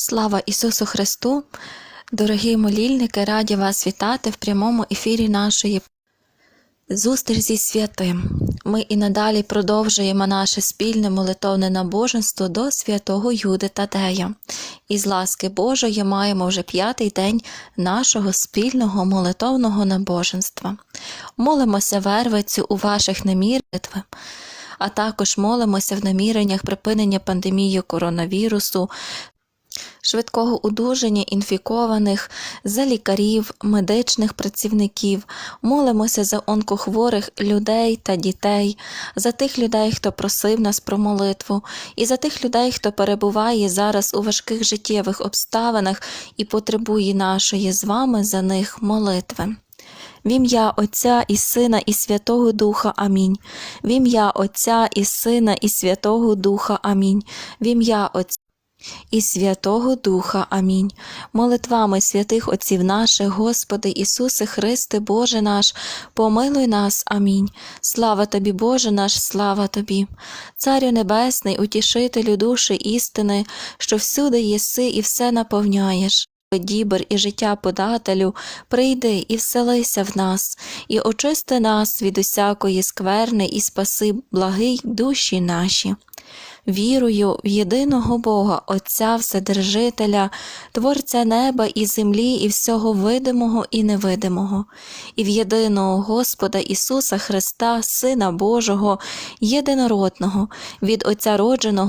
Слава Ісусу Христу! Дорогі молільники, раді вас вітати в прямому ефірі нашої зустріч зі святим. Ми і надалі продовжуємо наше спільне молитовне набоженство до святого Юди Тадея. І з ласки Божої маємо вже п'ятий день нашого спільного молитовного набоженства. Молимося вервицю у ваших наміритвах, а також молимося в наміреннях припинення пандемії коронавірусу, швидкого одужання інфікованих, за лікарів, медичних працівників, молимося за онкохворих людей та дітей, за тих людей, хто просив нас про молитву, і за тих людей, хто перебуває зараз у важких життєвих обставинах і потребує нашої з вами за них молитви. В ім'я Отця і Сина і Святого Духа Амінь. В ім'я Отця і Сина і Святого Духа Амінь. В ім'я Отця і Святого Духа. Амінь. Молитвами святих Отців наших, Господи Ісусе Христе, Боже наш, помилуй нас. Амінь. Слава Тобі, Боже наш, слава Тобі. Царю Небесний, утішителю душі істини, що всюди єси і все наповняєш. Дібер і життя подателю, прийди і вселися в нас, і очисти нас від усякої скверни, і спаси благий душі наші. Вірую в єдиного Бога, Отця Вседержителя, Творця неба і землі, і всього видимого і невидимого, і в єдиного Господа Ісуса Христа, Сина Божого, єдинородного, від Отця родженого.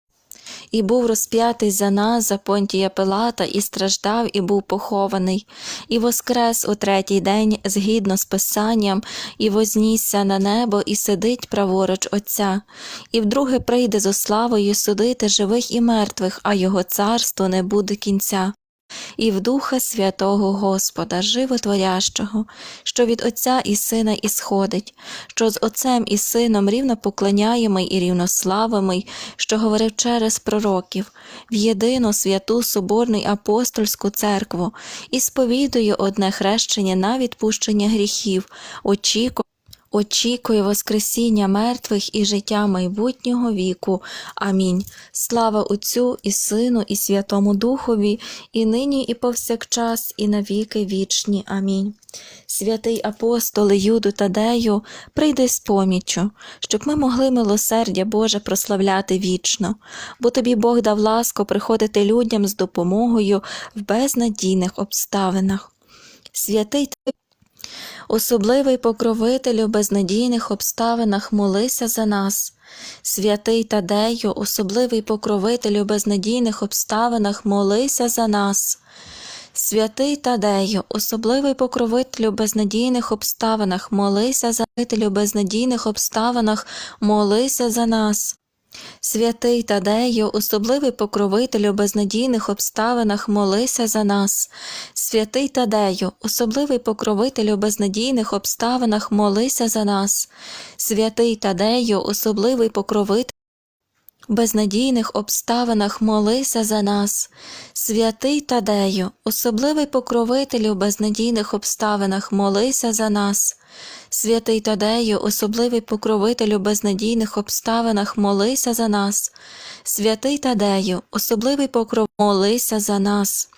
і був розп'ятий за нас, за понтія Пилата, і страждав, і був похований, і воскрес у третій день згідно з Писанням, і вознісся на небо, і сидить праворуч Отця, і вдруге прийде зо славою судити живих і мертвих, а його царство не буде кінця і в Духа Святого Господа, Животворящого, що від Отця і Сина ісходить, що з Отцем і Сином рівно поклоняємий і рівнославимий, що говорив через пророків, в єдину святу Соборну й апостольську церкву, і сповідую одне хрещення на відпущення гріхів, очікую. Очікує Воскресіння мертвих і життя майбутнього віку. Амінь. Слава Отцю і Сину, і Святому Духові, і нині, і повсякчас, і навіки вічні. Амінь. Святий апостоле Юду Тадею, прийди з поміччю, щоб ми могли милосердя Боже прославляти вічно, бо тобі Бог дав ласку приходити людям з допомогою в безнадійних обставинах. Святий Особливий покровителю безнадійних обставинах молися за нас. Святий Тадею, особливий покровителю безнадійних обставинах молися за нас. Святий Тадею, особливий покровителю безнадійних обставинах, молися за жителю безнадійних обставинах, молися за нас. Святий Тадею, особливий покровителю безнадійних обставинах, молися за нас. Святий Тадею, особливий покровителю безнадійних обставинах, молися за нас. Святий Тадею, особливий покровитель безнадійних обставинах молися за нас, святий Тадею, особливий покровителю безнадійних обставинах молися за нас, святий Тадею, особливий покровителю безнадійних обставинах молися за нас, святий Тадею, особливий покров молися за нас,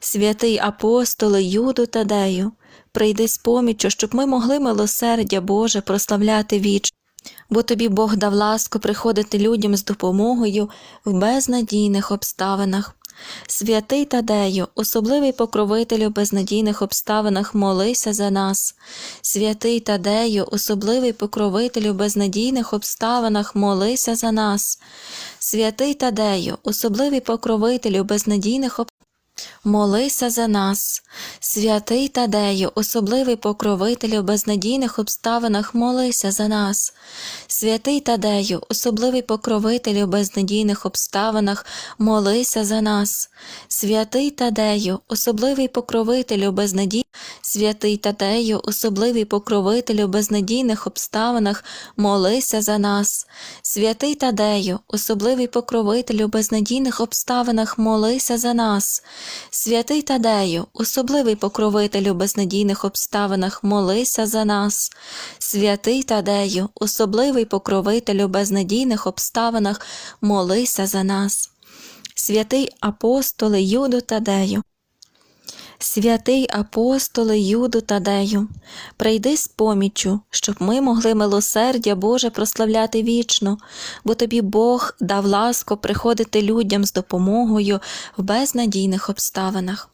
святий апостоле Юду Тадею, прийди з поміччю, щоб ми могли милосердя Боже прославляти вічно. Бо тобі Бог дав ласку приходити людям з допомогою в безнадійних обставинах. Святий Тадею, особливий покровителю в безнадійних обставинах, молися за нас. Святий Тадею, особливий покровителю в безнадійних обставинах, молися за нас. Святий Тадею, особливий покровителю в безнадійних обставинах, Молися за нас, святий Тадею, особливий покровителю в безнадійних обставинах, молися за нас. Святий Тадею, особливий покровителю в безнадійних обставинах, молися за нас. Святий Тадею, особливий покровителю безнадій... Святий Тадею, особливий покровителю в безнадійних обставинах, молися за нас. Святий Тадею, особливий покровителю в безнадійних обставинах, молися за нас. Святий Тадею, особливий покровителю в безнадійних обставинах, молися за нас. Святий Тадею, особливий покровителю безнадійних обставинах, молися за нас. Святий апостоле Юду Тадею, Святий апостоле Юду Тадею, прийди з поміччю, щоб ми могли милосердя Боже прославляти вічно, бо тобі Бог дав ласку приходити людям з допомогою в безнадійних обставинах.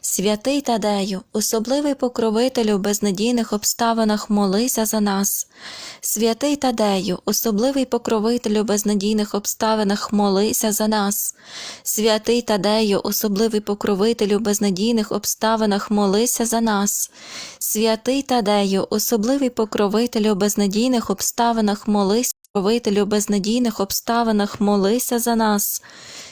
Святий Тадею, особливий покровителю в безнадійних обставинах, молися за нас. Святий Тадею, особливий покровителю в безнадійних обставинах, молися за нас. Святий Тадею, особливий покровителю в безнадійних обставинах, молися за нас. Святий Тадею, особливий покровителю в безнадійних обставинах, молися, покровителю в безнадійних обставинах, молися за нас.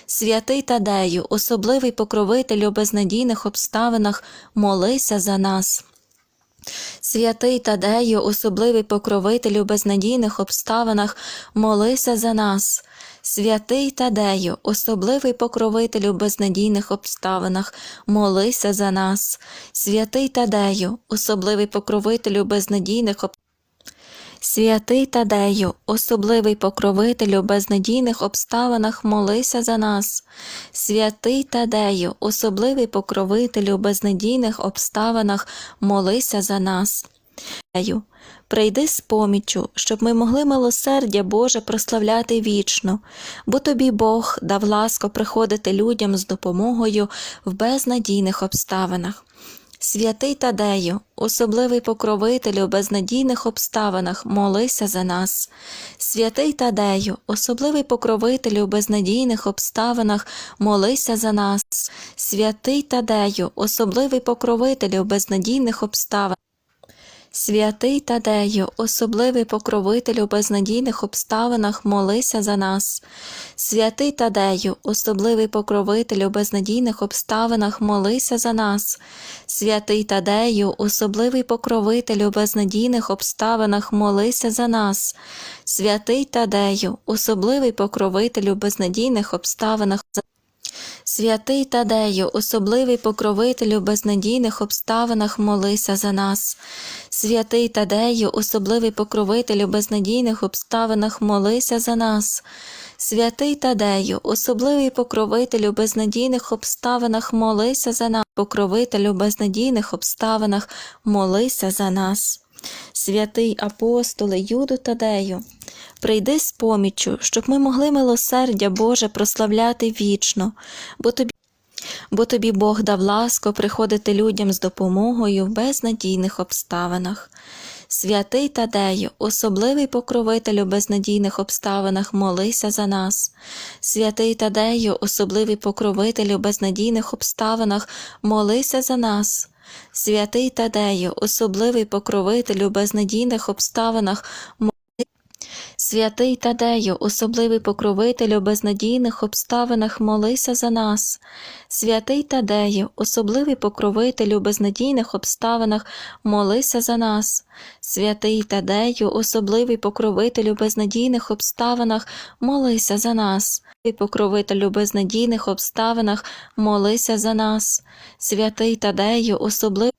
Святий Тадею, особливий покровителю в безнадійних обставинах, молися за нас. Святий Тадею, особливий покровителю в безнадійних обставинах, молися за нас. Святий Тадею, особливий покровителю в безнадійних обставинах, молися за нас. Святий Тадею, особливий покровителю в безнадійних обставинах, Святий Тадею, особливий покровителю в безнадійних обставинах, молися за нас. Святий Тадею, особливий покровителю в безнадійних обставинах, молися за нас. Прийди з поміччю, щоб ми могли милосердя Боже прославляти вічно, бо тобі Бог дав ласку приходити людям з допомогою в безнадійних обставинах. Святий Тадею, особливий покровителю в безнадійних обставинах, молися за нас. Святий Тадею, особливий покровителю в безнадійних обставинах, молися за нас. Святий Тадею, особливий покровителю в безнадійних обставинах. Святий Тадею, особливий покровителю в безнадійних обставинах, молися за нас. Святий Тадею, особливий покровителю в безнадійних обставинах, молися за нас. Святий Тадею, особливий покровителю в безнадійних обставинах, молися за нас. Святий Тадею, особливий покровителю в безнадійних обставинах. Святий Тадею, особливий покровителю в безнадійних обставинах, молися за нас. Святий Тадею, особливий покровителю в безнадійних обставинах, молися за нас. Святий Тадею, особливий покровителю в безнадійних обставинах, молися за нас. Покровителю в безнадійних обставинах, молися за нас. Святий апостоле Юду Тадею, прийди з поміччю, щоб ми могли милосердя Боже прославляти вічно, бо тобі, бо тобі Бог дав ласку приходити людям з допомогою в безнадійних обставинах. Святий Тадею, особливий покровителю в безнадійних обставинах, молися за нас. Святий Тадею, особливий покровителю в безнадійних обставинах, молися за нас. Святий Тадею, особливий покровителю в безнадійних обставинах, мо- Святий Тадею, особливий покровителю безнадійних обставинах, молися за нас. Святий Тадею, особливий покровителю безнадійних обставинах, молися за нас. Святий Тадею, особливий покровителю безнадійних обставинах, молися за нас. Покровителю безнадійних обставинах, молися за нас. Святий Тадею, особливий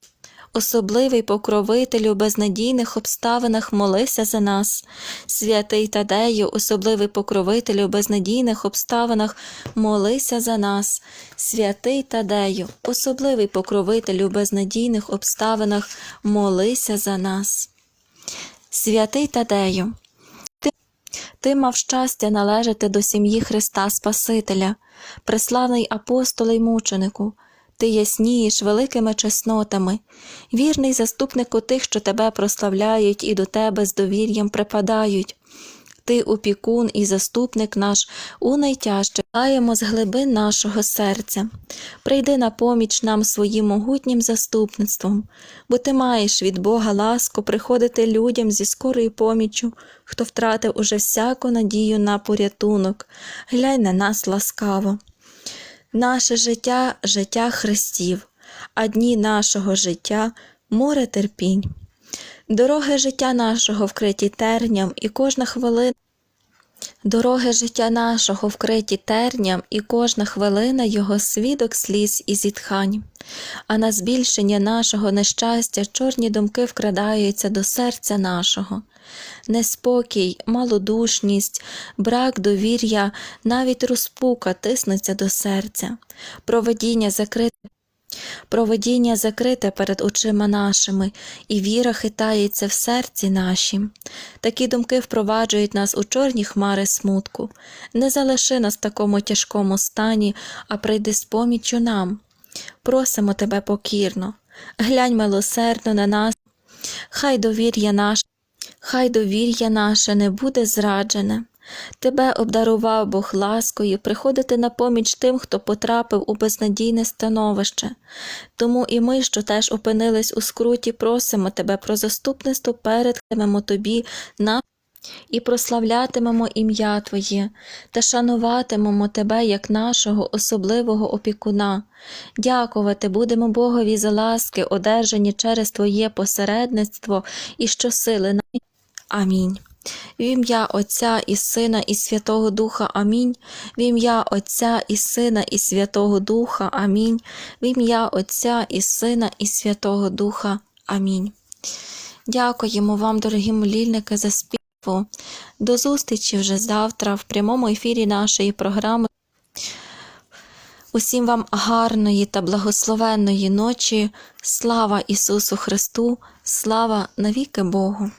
Особливий покровителю в безнадійних обставинах молися за нас. Святий Тадею, особливий покровителю в безнадійних обставинах, молися за нас. Святий Тадею, особливий покровителю в безнадійних обставинах, молися за нас. Святий Тадею, ти, ти мав щастя належати до сім'ї Христа Спасителя, преславний апостоле й мученику. Ти яснієш великими чеснотами, вірний заступнику тих, що тебе прославляють і до тебе з довір'ям припадають. Ти опікун і заступник наш у найтяжче. Даємо з глибин нашого серця. Прийди на поміч нам своїм могутнім заступництвом, бо ти маєш від Бога ласку приходити людям зі скорою поміччю, хто втратив уже всяку надію на порятунок. Глянь на нас ласкаво. Наше життя життя Христів, а дні нашого життя море терпінь. Дороги життя нашого вкриті терням, і кожна хвилина. Дороги життя нашого вкриті терням, і кожна хвилина його свідок сліз і зітхань. А на збільшення нашого нещастя чорні думки вкрадаються до серця нашого. Неспокій, малодушність, брак довір'я, навіть розпука тиснеться до серця. Проведіння закрите. Провидіння закрите перед очима нашими, і віра хитається в серці нашім. Такі думки впроваджують нас у чорні хмари смутку. Не залиши нас в такому тяжкому стані, а прийди з поміччю нам. Просимо тебе покірно, глянь милосердно на нас, хай довір'я наше, хай довір'я наше не буде зраджене. Тебе обдарував Бог ласкою приходити на поміч тим, хто потрапив у безнадійне становище. Тому і ми, що теж опинились у скруті, просимо тебе про заступництво перед тобі на і прославлятимемо ім'я Твоє та шануватимемо Тебе як нашого особливого опікуна. Дякувати будемо Богові за ласки, одержані через Твоє посередництво і щосили на. Амінь. В ім'я Отця і Сина і Святого Духа Амінь. В ім'я Отця і Сина і Святого Духа Амінь. В ім'я Отця і Сина і Святого Духа Амінь. Дякуємо вам, дорогі молільники, за співу. До зустрічі вже завтра в прямому ефірі нашої програми. Усім вам гарної та благословенної ночі. Слава Ісусу Христу, слава навіки Богу!